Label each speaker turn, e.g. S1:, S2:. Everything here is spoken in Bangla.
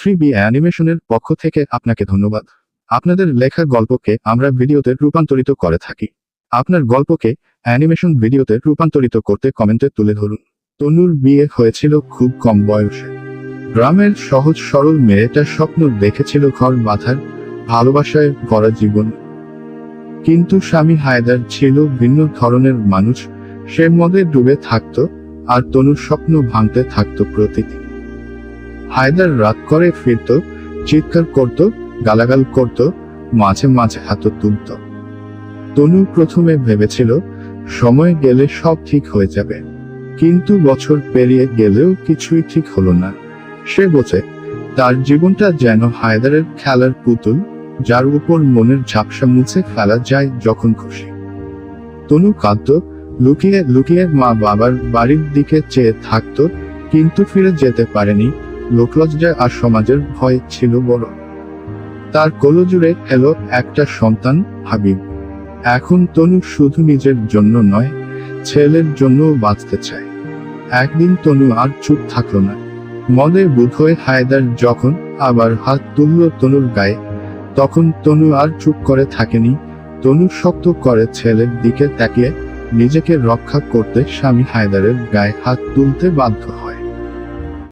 S1: থ্রি বি অ্যানিমেশনের পক্ষ থেকে আপনাকে ধন্যবাদ। আপনাদের লেখা গল্পকে আমরা ভিডিওতে রূপান্তরিত করে থাকি। আপনার গল্পকে অ্যানিমেশন ভিডিওতে রূপান্তরিত করতে কমেন্টে তুলে ধরুন। তনুর বিয়ে হয়েছিল খুব কম বয়সে। গ্রামের সহজ সরল মেয়েটা স্বপ্ন দেখেছিল ঘর বাঁধার ভালোবাসায় ভরা জীবন। কিন্তু স্বামী হায়দার ছিল ভিন্ন ধরনের মানুষ। সে মদে ডুবে থাকত আর তনুর স্বপ্ন ভাঙতে থাকত প্রতিদিন। হায়দার রাত করে ফিরত, চিৎকার করত, গালাগাল করত, মাঝে মাঝে হাত তুলত। তনু প্রথমে ভেবেছিল, সময় গেলে সব ঠিক হয়ে যাবে। কিন্তু বছর পেরিয়ে গেলেও কিছুই ঠিক হলো না। সে বোঝে, তার জীবনটা যেন হায়দারের খেলার পুতুল, যার উপর মনের ঝাপসা মুছে ফেলা যায় যখন খুশি। তনু কাঁদত, লুকিয়ে লুকিয়ে মা বাবার বাড়ির দিকে চেয়ে থাকত, কিন্তু ফিরে যেতে পারেনি। লোকলজ্জা আর সমাজের ভয় ছিল বড়। তার কোলজুড়ে এলো একটা সন্তান, হাবিব। এখন তনু শুধু নিজের জন্য নয়, ছেলের জন্যও বাঁচতে চায়। একদিন তনু আর চুপ থাকল না। মদে বুধ হয়ে হায়দার যখন আবার হাত তুলল তনুর গায়ে, তখন তনু আর চুপ করে থাকেনি। তনু শক্ত করে ছেলের দিকে তাকিয়ে নিজেকে রক্ষা করতে স্বামী হায়দারের গায়ে হাত তুলতে বাধ্য হয়।